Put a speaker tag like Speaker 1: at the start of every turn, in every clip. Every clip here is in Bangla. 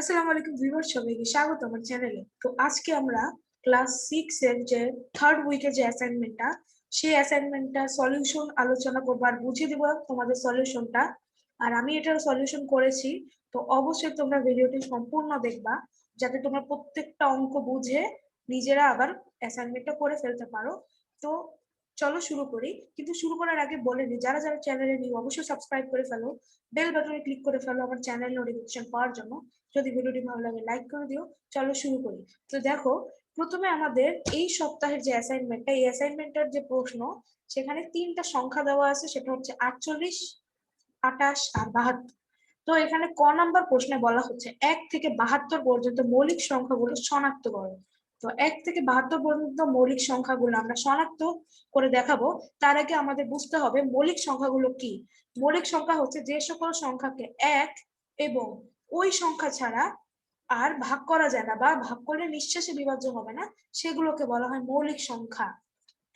Speaker 1: আসসালামু আলাইকুম ভিউয়ার সবাইকে, স্বাগত আমার চ্যানেলে তো আজকে আমরা ক্লাস সিক্স এর যে থার্ড উইকের যে অ্যাসাইনমেন্টটা সেই অ্যাসাইনমেন্টটা সলিউশন আলোচনা করব আর বুঝিয়ে দেবো তোমাদের সলিউশনটা আর আমি এটার সলিউশন করেছি, তো অবশ্যই তোমরা ভিডিওটি সম্পূর্ণ দেখবা, যাতে তোমরা প্রত্যেকটা অঙ্ক বুঝে নিজেরা আবার অ্যাসাইনমেন্টটা করে ফেলতে পারো। তো চলো শুরু করি। কিন্তু শুরু করার আগে বলে নি, যারা যারা চ্যানেলে নিউ অবশ্যই সাবস্ক্রাইব করে ফেলো। বেল বাটনে ক্লিক করে ফেলো আমার চ্যানেল নোটিফিকেশন পাওয়ার জন্য। যদি ভিডিওটি ভালো লাগে লাইক করে দিও। চলো শুরু করি। তো দেখো, প্রথমে আমাদের এই সপ্তাহের যে অ্যাসাইনমেন্টটা এই অ্যাসাইনমেন্টের যে প্রশ্ন, সেখানে তিনটা সংখ্যা দেওয়া আছে, সেটা হচ্ছে আটচল্লিশ, আটাশ আর বাহাত্তর। তো এখানে ক নাম্বার প্রশ্নে বলা হচ্ছে, এক থেকে বাহাত্তর পর্যন্ত মৌলিক সংখ্যাগুলো শনাক্ত করো তো এক থেকে বাহাত্তর পর্যন্ত মৌলিক সংখ্যাগুলো আমরা শনাক্ত করে দেখাবো। তার আগে আমাদের বুঝতে হবে মৌলিক সংখ্যাগুলো কি? মৌলিক সংখ্যা হচ্ছে যে সকল সংখ্যাকে এক এবং ওই সংখ্যা ছাড়া আর ভাগ করা যায় না বা ভাগ করলে নিঃশ্বাসে বিভাজ্য হবে না, সেগুলোকে বলা হয় মৌলিক সংখ্যা।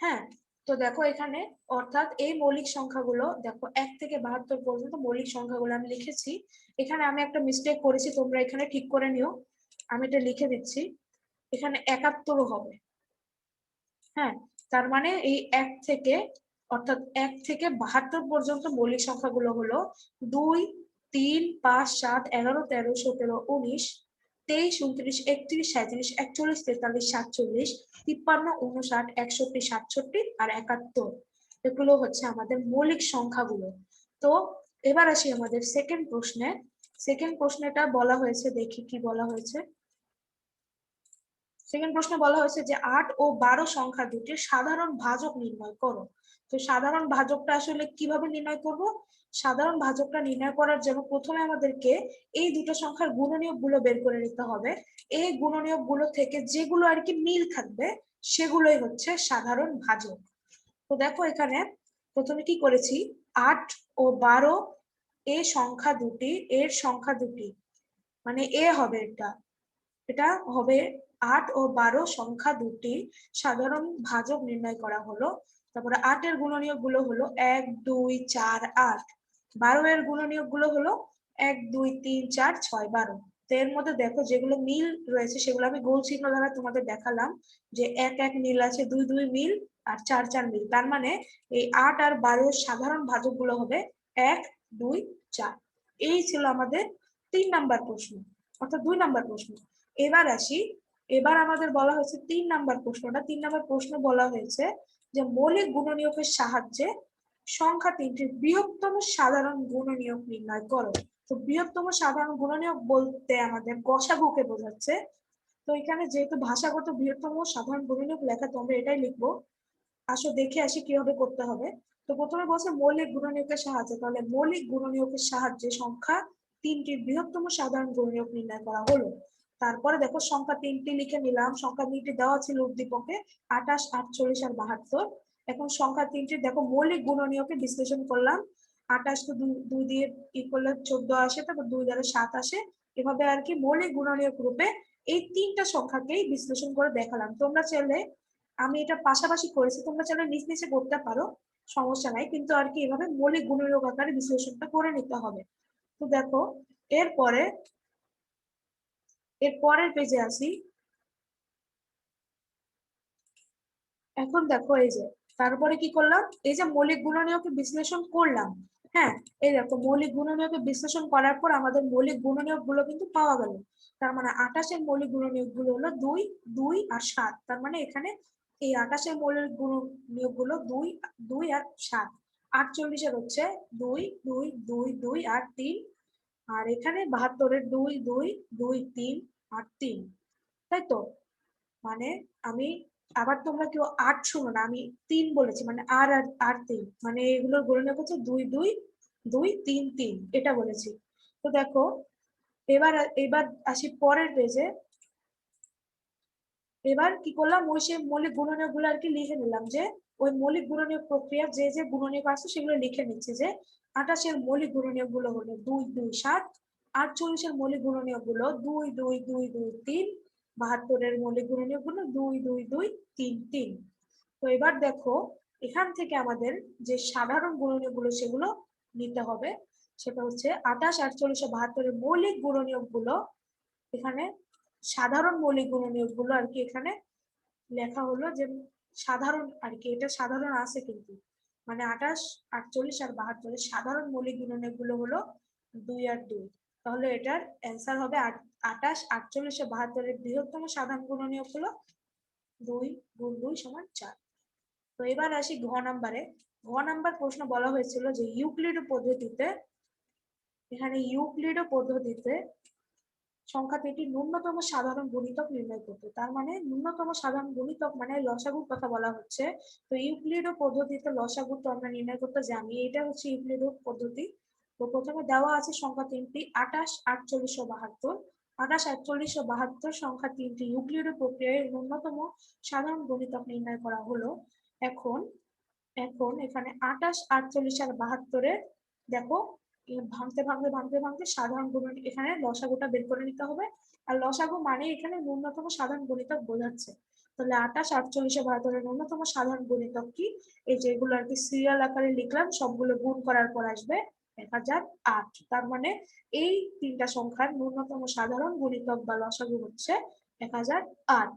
Speaker 1: হ্যাঁ তো দেখো এখানে অর্থাৎ এই মৌলিক সংখ্যাগুলো, দেখো এক থেকে বাহাত্তর পর্যন্ত মৌলিক সংখ্যাগুলো আমি লিখেছি। এখানে আমি একটা মিস্টেক করেছি, তোমরা এখানে ঠিক করে নিও। আমি এটা লিখে দিচ্ছি। এখানে একাত্তরও হবে। হ্যাঁ তার মানে এই এক থেকে, অর্থাৎ এক থেকে বাহাত্তর পর্যন্ত মৌলিক সংখ্যাগুলো হলো দুই, তিন, পাঁচ, সাত, এগারো, তেরো, সতেরো, উনিশ, তেইশ, উনত্রিশ, একত্রিশ সাঁত্রিশ একচল্লিশ, তেতাল্লিশ, সাতচল্লিশ, তিপ্পান্ন উনষাট একষট্টি, সাতষট্টি আর একাত্তর। এগুলো হচ্ছে আমাদের মৌলিক সংখ্যাগুলো। তো এবার আসি আমাদের সেকেন্ড প্রশ্নে। সেকেন্ড প্রশ্নটা বলা হয়েছে, দেখি কি বলা হয়েছে। সেকেন্ড প্রশ্নে বলা হয়েছে যে আট ও বারো সংখ্যা দুটির সাধারণ ভাজক নির্ণয় করো। তো সাধারণ ভাজকটা আসলে কীভাবে নির্ণয় করব? সাধারণ ভাজকটা নির্ণয় করার জন্য প্রথমে আমাদেরকে এই দুটো সংখ্যার গুণনীয়কগুলো বের করে নিতে হবে। এই গুণনীয়কগুলো থেকে যেগুলো আর কি মিল থাকবে, সেগুলোই হচ্ছে সাধারণ ভাজক। তো দেখো এখানে প্রথমে কি করেছি? আট ও বারো এ সংখ্যা দুটি, এর সংখ্যা দুটি। মানে এ হবে এটা এটা হবে আট ও বারো সংখ্যা দুটি সাধারণ ভাজক নির্ণয় করা হলো। তারপরে আটের গুণনীয়কগুলো হলো এক, দুই, চার, আট। বারো এর গুণনীয়কগুলো হলো এক, দুই, তিন, চার, ছয়, বারো। তো এর মধ্যে দেখো যেগুলো মিল রয়েছে সেগুলো আমি গোল চিহ্ন দ্বারা তোমাদের দেখালাম যে এক এক মিল আছে, দুই দুই মিল আর চার চার মিল। তার মানে এই আট আর বারো সাধারণ ভাজকগুলো হবে এক, দুই, চার। এই ছিল আমাদের তিন নাম্বার প্রশ্ন, অর্থাৎ দুই নাম্বার প্রশ্ন। এবার আসি এবার আমাদের বলা হয়েছে তিন নাম্বার প্রশ্নটা তিন নাম্বার প্রশ্ন বলা হয়েছে যে মৌলিক গুণনীয়কের সাহায্যে সংখ্যা তিনটির বৃহত্তম সাধারণ গুণনীয়ক নির্ণয় করো। তো বৃহত্তম সাধারণ গুণনীয়ক বলতে আমাদের গসাগুকে বোঝাচ্ছে। তো এখানে যেহেতু ভাষাগত বৃহত্তম সাধারণ গুণনীয়ক লেখা, তো আমরা এটাই লিখব। আসো দেখে আসি কীভাবে করতে হবে। তো প্রথমে বলছে মৌলিক গুণনীয়কের সাহায্যে। তাহলে মৌলিক গুণনীয়কের সাহায্যে সংখ্যা তিনটির বৃহত্তম সাধারণ গুণনীয়ক নির্ণয় করা হলো। তারপরে দেখো সংখ্যা তিনটি লিখে নিলাম। সংখ্যা তিনটি দেওয়া ছিল উদ্দীপকে, আঠাশ, আটচল্লিশ আর বাহাত্তর। এখন সংখ্যা তিনটি, দেখো মৌলিক গুণনীয়কে বিশ্লেষণ করলাম। আঠাশ তো দুই দিয়ে ই করলে চোদ্দ আসে, তারপর দুই দ্বারা সাত আসে। এভাবে আর কি মৌলিক গুণনীয়ক রূপে এই তিনটা সংখ্যাকেই বিশ্লেষণ করে দেখালাম। তোমরা চাইলে, আমি এটা পাশাপাশি করেছি, তোমরা চাইলে নিজ নিচে করতে পারো, সমস্যা নাই। কিন্তু আর কি এভাবে মৌলিক গুণনীয়ক আকারে বিশ্লেষণটা করে নিতে হবে। তো দেখো, এরপরে এর পরের পেজে আসি। এখন দেখো এই যে, তারপরে কি করলাম? এই যে মৌলিক গুণনীয়কে বিশ্লেষণ করলাম। হ্যাঁ এই দেখো মৌলিক গুণনীয়কে বিশ্লেষণ করার পর আমাদের মৌলিক গুণনীয়কগুলো কিন্তু পাওয়া গেল। তার মানে আঠাশের মৌলিক গুণনীয়কগুলো হলো দুই দুই আর সাত। তার মানে এখানে এই আঠাশের মৌলিক গুণনীয়কগুলো দুই দুই আর সাত। আটচল্লিশের হচ্ছে দুই দুই দুই দুই আর তিন। আর এখানে বাহাত্তরের দুই দুই দুই, তিন আট তিন তাই তো মানে আমি, আবার তোমরা কেউ আট শুনো না, আমি তিন বলেছি মানে আর আর আর তিন। মানে এগুলোর গণনা করছে দুই দুই দুই, তিন তিন, এটা বলেছি। তো দেখো, এবার এবার আসি পরের পেজে এবার কি করলাম? ওই সে মৌলিক গুণনীয়গুলো আর কি লিখে নিলাম যে, ওই মৌলিক গুণনীয় প্রক্রিয়া যে যে গুণনীয় আছে সেগুলো লিখে নিচ্ছে যে, আঠাশের মৌলিক গুণনীয়গুলো হলো দুই দুই, সাত আটচল্লিশের মৌলিক গুণনীয়গুলো দুই দুই দুই দুই, তিন। বাহাত্তরের মৌলিক গুণনীয়গুলো দুই দুই দুই, তিন তিন। তো এবার দেখো, এখান থেকে আমাদের যে সাধারণ গুণনীয়গুলো সেগুলো নিতে হবে। সেটা হচ্ছে আঠাশ, আটচল্লিশ বাহাত্তরের মৌলিক গুণনীয়গুলো এখানে সাধারণ মৌলিক গুণনীয়কগুলো আর কি এখানে লেখা হলো যে সাধারণ আর কি, এটা সাধারণ আছে কিন্তু। মানে আঠাশ, আটচল্লিশ আর বাহাত্তরের সাধারণ মৌলিক গুণনীয়কগুলো হলো দুই আর দুই। তাহলে এটার অ্যান্সার হবে আঠাশ আটচল্লিশ বাহাত্তরের বৃহত্তম সাধারণ গুণনীয়ক হলো দুই গুণ দুই সমান চার। তো এবার আসি ঘ নাম্বারে। ঘ নাম্বার প্রশ্ন বলা হয়েছিল যে ইউক্লিড পদ্ধতিতে এখানে ইউক্লিড পদ্ধতিতে সংখ্যা সংখ্যাটি ন্যূনতম সাধারণ গুণিতক নির্ণয় করতে। তার মানে ন্যূনতম সাধারণ গুণিতক মানে লসাগুর কথা বলা হচ্ছে। তো ইউক্লিড পদ্ধতিতে লসাগু তো আমরা নির্ণয় করতে জানি। এটা হচ্ছে ইউক্লিড পদ্ধতি। তো প্রথমে দেওয়া আছে সংখ্যা তিনটি, আঠাশ, আটচল্লিশ ও বাহাত্তর। আঠাশ, আটচল্লিশ ও বাহাত্তর সংখ্যা তিনটি ইউক্লিড প্রক্রিয়ায় ন্যূনতম সাধারণ গুণিতক নির্ণয় করা হলো। এখন এখন এখানে আঠাশ, আটচল্লিশ আর বাহাত্তরের, দেখো ভাঙতে ভাঙতে ভাঙতে ভাঙতে সাধারণ গুণ এখানে লসাগুটা বের করে নিতে হবে। আর লসাগু মানে এখানে ন্যূনতম সাধারণ গণিতক বোঝাচ্ছে। তাহলে আঠাশ, আটচল্লিশে বাহাত্তরের ন্যূনতম সাধারণ গণিতক কি? এই যেগুলো আর কি সিরিয়াল আকারে লিখলাম, সবগুলো গুণ করার পর আসবে। এক হাজার আট। তার মানে এই তিনটা সংখ্যার ন্যূনতম সাধারণ গুণিতক বা লসাগু হচ্ছে এক হাজার আট।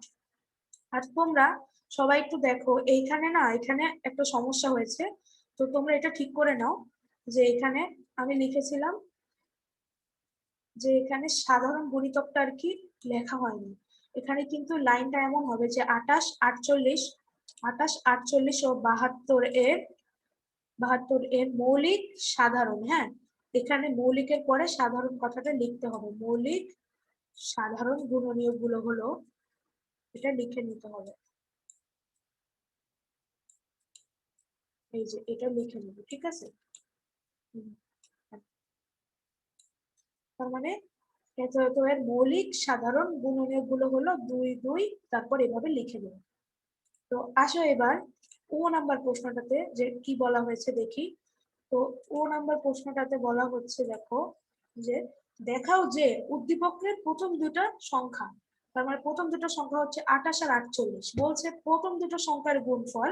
Speaker 1: আর তোমরা সবাই একটু দেখো, এইখানে না, এখানে একটা সমস্যা হয়েছে। তো তোমরা এটা ঠিক করে নাও যে এখানে আমি লিখেছিলাম যে এখানে সাধারণ গুণিতকটা আর কি লেখা হয়নি। এখানে কিন্তু লাইনটা এমন হবে যে আটাশ আটচল্লিশ আটাশ আটচল্লিশ ও বাহাত্তর এর বাহাত্তর এর মৌলিক সাধারণ হ্যাঁ? এখানে মৌলিকের পরে সাধারণ কথাটা লিখতে হবে। মৌলিক সাধারণ গুণনীয়গুলো হলো, এটা লিখে নিতে হবে। এই যে এটা লিখে নেব, ঠিক আছে? তার মানে এর মৌলিক সাধারণ গুণনীয়গুলো হলো দুই দুই, তারপর এভাবে লিখে দেব তো আসো এবার ও নাম্বার প্রশ্নটাতে যে কি বলা হয়েছে দেখি। তো ও নাম্বার প্রশ্নটাতে বলা হচ্ছে দেখো যে দেখাও যে উদ্দীপকের প্রথম দুটা সংখ্যা, তার মানে প্রথম দুটো সংখ্যা হচ্ছে আঠাশ আর আটচল্লিশ, বলছে প্রথম দুটো সংখ্যার গুণফল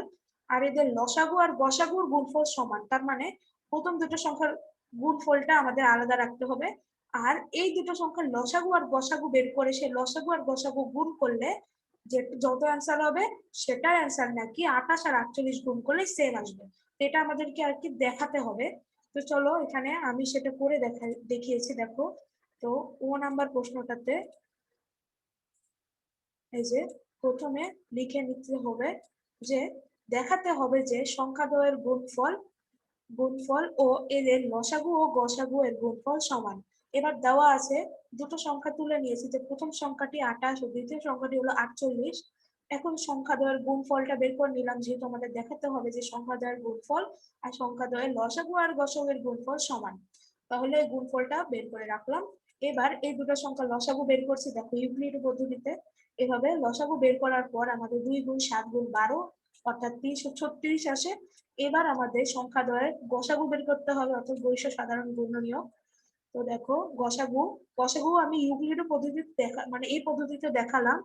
Speaker 1: আর এদের লসাগু আর গসাগুর গুণফল সমান, তার মানে প্রথম দুটো সংখ্যার গুণফলটা আমাদের আলাদা রাখতে হবে আর এই দুটো সংখ্যার লসাগু আর গসাগু বের করে সেই লসাগু আর গসাগু গুণ করলে যে যত অ্যান্সার হবে সেটার অ্যান্সার নাকি আঠাশ আর আটচল্লিশ গুণ করলে সেম আসবে। এটা আমাদেরকে আর কি দেখাতে হবে। তো চলো এখানে আমি সেটা করে দেখা দেখিয়েছি, দেখো। তো ও নাম্বার প্রশ্নটাতে এই যে প্রথমে লিখে নিতে হবে যে, দেখাতে হবে যে সংখ্যা সংখ্যাদ্বয়ের গুণফল গুণফল ও এদের লসাগু ও গসাগু এর গুণফল সমান। এবার দেওয়া আছে দুটো সংখ্যা তুলে নিয়েছি, যে প্রথম সংখ্যাটি আঠাশ ও দ্বিতীয় সংখ্যাটি হলো আটচল্লিশ। এখন সংখ্যা দ্বয়ের গুণফলটা বের করে নিলাম, যেহেতু আমাদের দেখাতে হবে যে সংখ্যা দ্বয়ের গুণফল আর সংখ্যা দ্বয়ের লসাগু আর গসাগুর গুণফল সমান। তাহলে গুণফলটা বের করে রাখলাম। এবার এই দুটো সংখ্যা লসাগু বের করছি, দেখো ইউক্লিড পদ্ধতিতে। এভাবে লসাগু বের করার পর আমাদের দুই গুণ সাত গুণ বারো, অর্থাৎ তিনশো ছত্রিশ আসে। এবার আমাদের সংখ্যা দ্বয়ের গসাগু বের করতে হবে, অর্থাৎ বৈশ্য সাধারণ গুণনীয় তো দেখো, গসাগু গসাগু আমি ইউক্লিড পদ্ধতিতে দেখা মানে এই পদ্ধতিতে দেখালাম।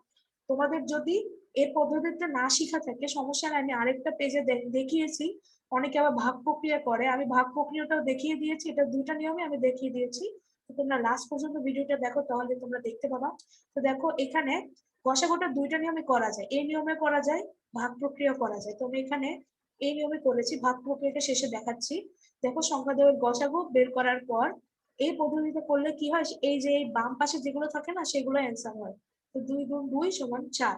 Speaker 1: তোমাদের যদি এই পদ্ধতিতে না শিখা থাকে, সমস্যা নাই, আমি আরেকটা পেজে দেখিয়েছি। অনেকে আবার ভাগ প্রক্রিয়া করে। আমি ভাগ প্রক্রিয়াটাও দেখিয়ে দিয়েছি। এটা দুইটা নিয়মে আমি দেখিয়ে দিয়েছি। তোমরা লাস্ট পর্যন্ত ভিডিওটা দেখো, তাহলে তোমরা দেখতে পাবা। তো দেখো, এখানে গসাগুটা দুইটা নিয়মে করা যায়। এই নিয়মে করা যায়, ভাগ প্রক্রিয়া করা যায়। তো আমি এখানে এই নিয়মে করেছি, ভাগ প্রক্রিয়াটা শেষে দেখাচ্ছি। দেখো, সংখ্যা দেওয়ার গসাগু বের করার পর এই পদ্ধতিতে করলে কি হয়? এই যে বাম পাশে যেগুলো থাকে না, সেগুলো অ্যান্সার হয়। তো দুই গুণ দুই সমান চার।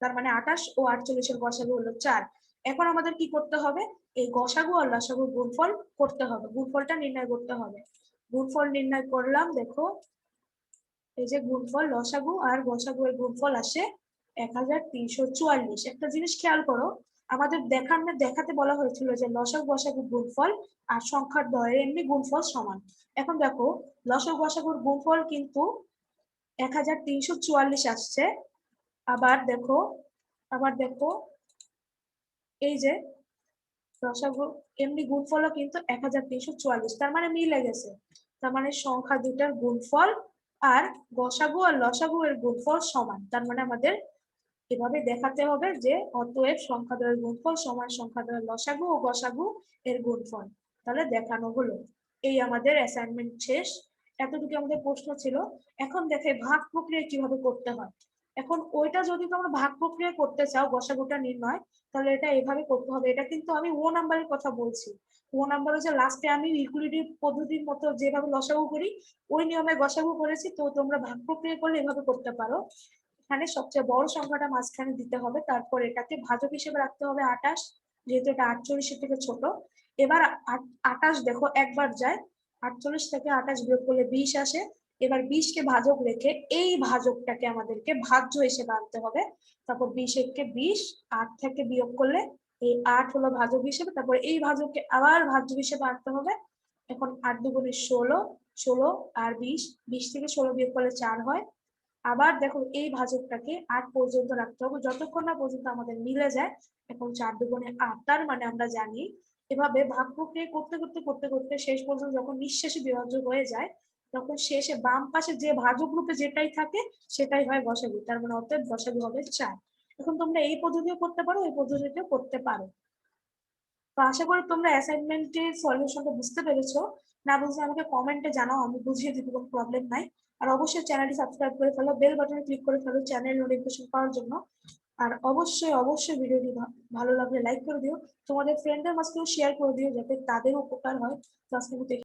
Speaker 1: তার মানে আঠাশ ও আটচল্লিশের গসাগু হলো চার। এখন আমাদের কি করতে হবে? এই গসাগু আর লসাগু গুণফল করতে হবে। গুণফলটা নির্ণয় করতে হবে। গুণফল নির্ণয় করলাম, দেখো। এই যে গুণফল, লসাগু আর গসাগু এর গুণফল আসে এক হাজার তিনশো চুয়াল্লিশ। একটা জিনিস খেয়াল করো আমাদের দেখানো দেখাতে বলা হয়েছিল যে লসাগু গসাগু গুণফল আর সংখ্যার দয়ের এমনি গুণফল সমান। এখন দেখো লসাগু গসাগুর গুণফল কিন্তু এক হাজার তিনশো চুয়াল্লিশ আসছে। আবার দেখো আবার দেখো, এই যে লসাগু এমনি গুণফলও কিন্তু এক হাজার তিনশো চুয়াল্লিশ, তার মানে মিলে গেছে। তার মানে সংখ্যা দুটার গুণফল আর গসাগু আর লসাগু এর গুণফল সমান, তার মানে আমাদের এভাবে দেখাতে হবে যে অতএব সংখ্যা দ্বয়ের গুণফল সমান সংখ্যা দ্বয়ের লসাগু ও গসাগু এর গুণফল? তাহলে দেখানো হলো। এই আমাদের অ্যাসাইনমেন্ট শেষ। এতটুকু আমাদের প্রশ্ন ছিল। এখন দেখে ভাগ প্রক্রিয়া কীভাবে করতে হয়? এখন ওইটা যদি তোমরা ভাগ প্রক্রিয়া করতে চাও, গসাগুটা নির্ণয়, তাহলে এটা এভাবে করতে হবে। এটা কিন্তু আমি ও নাম্বারের কথা বলছি। ও নাম্বার হচ্ছে লাস্টে আমি ইকুইলিটি পদ্ধতির মতো যেভাবে লসাগু করি, ওই নিয়মে গসাগু করেছি, তো তোমরা ভাগ প্রক্রিয়া করলে এভাবে করতে পারো। এখানে সবচেয়ে বড় সংখ্যাটা মাঝখানে দিতে হবে। তারপর এটাকে ভাজক হিসেবে রাখতে হবে আটাশ, যেহেতু এটা আটচল্লিশের থেকে ছোট। এবার আট- আটাশ দেখো একবার যায়, আটচল্লিশ থেকে আটাশ বিয়োগ করলে বিশ আসে। এবার বিশকে ভাজক রেখে এই ভাজকটাকে আমাদেরকে ভাজ্য হিসেবে আনতে হবে। তারপর বিশ একে বিশ, আট থেকে বিয়োগ করলে এই আট হলো ভাজক হিসেবে। তারপর এই ভাজককে আবার ভাজ্য হিসেবে আনতে হবে। এখন আট দুগুণে ষোলো ষোলো আর বিশ বিশ থেকে ষোলো বিয়োগ করলে চার হয়। আবার দেখো এই ভাজকটাকে আট পর্যন্ত রাখতে হবে। যতক্ষণ না পর্যন্ত আমাদের মিলে যায় এখন চার দুগুণে আট, তার মানে আমরা জানি এভাবে ভাগ প্রক্রিয়া করতে করতে করতে করতে শেষ পর্যন্ত যখন নিঃশেষে বিভাজ্য হয়ে যায়, তখন শেষে বাম পাশে যে ভাজক রূপে যেটাই থাকে সেটাই হয় গসাগু তার মানে অর্থাৎ গসাগু হবে চার। এখন তোমরা এই পদ্ধতিও করতে পারো, এই পদ্ধতিতেও করতে পারো। তো আশা করি তোমরা অ্যাসাইনমেন্টের সলিউশনটা বুঝতে পেরেছ। না বুঝলে আমাকে কমেন্টে জানাও, আমি বুঝিয়ে দিব, কোনো প্রবলেম নাই। আর অবশ্যই চ্যানেলটি সাবস্ক্রাইব করে ফেলো বেল বাটনে ক্লিক করে ফেলো চ্যানেল নোটিফিকেশন পাওয়ার জন্য। আর অবশ্যই অবশ্যই ভিডিওটি ভালো লাগলে লাইক করে দিও। তোমাদের ফ্রেন্ডদের মাঝকেও শেয়ার করে দিও, যাতে তাদের উপকার হয়। তো আজকে